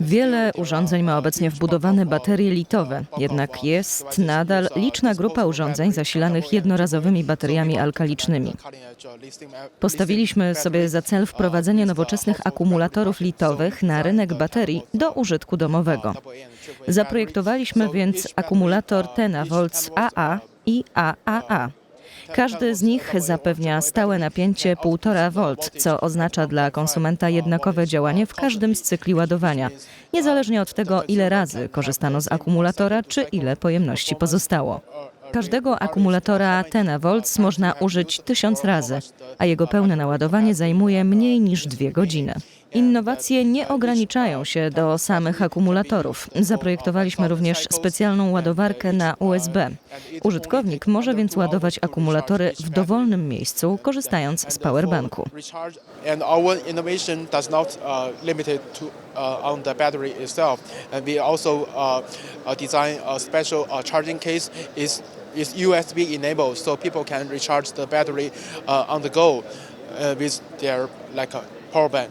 Wiele urządzeń ma obecnie wbudowane baterie litowe, jednak jest nadal liczna grupa urządzeń zasilanych jednorazowymi bateriami alkalicznymi. Postawiliśmy sobie za cel wprowadzenie nowoczesnych akumulatorów litowych na rynek baterii do użytku domowego. Zaprojektowaliśmy więc akumulator Tenavolts AA i AAA. Każdy z nich zapewnia stałe napięcie 1,5 V, co oznacza dla konsumenta jednakowe działanie w każdym z cykli ładowania, niezależnie od tego, ile razy korzystano z akumulatora, czy ile pojemności pozostało. Każdego akumulatora Tenavolts można użyć tysiąc razy, a jego pełne naładowanie zajmuje mniej niż dwie godziny. Innowacje nie ograniczają się do samych akumulatorów. Zaprojektowaliśmy również specjalną ładowarkę na USB. Użytkownik może więc ładować akumulatory w dowolnym miejscu, korzystając z powerbanku. uh, uh, on the battery itself. And we also uh, uh, design a special uh, charging case. is is USB enabled, so people can recharge the battery uh, on the go uh, with their like a power bank.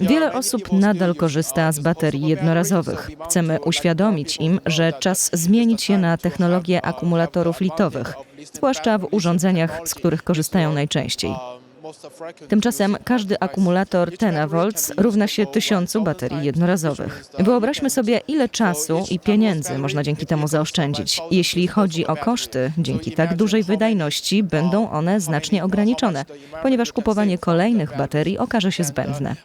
Wiele osób nadal korzysta z baterii jednorazowych. Chcemy uświadomić im, że czas zmienić je na technologię akumulatorów litowych, zwłaszcza w urządzeniach, z których korzystają najczęściej. Tymczasem każdy akumulator Tenavolts równa się tysiącu baterii jednorazowych. Wyobraźmy sobie, ile czasu i pieniędzy można dzięki temu zaoszczędzić. Jeśli chodzi o koszty, dzięki tak dużej wydajności będą one znacznie ograniczone, ponieważ kupowanie kolejnych baterii okaże się zbędne.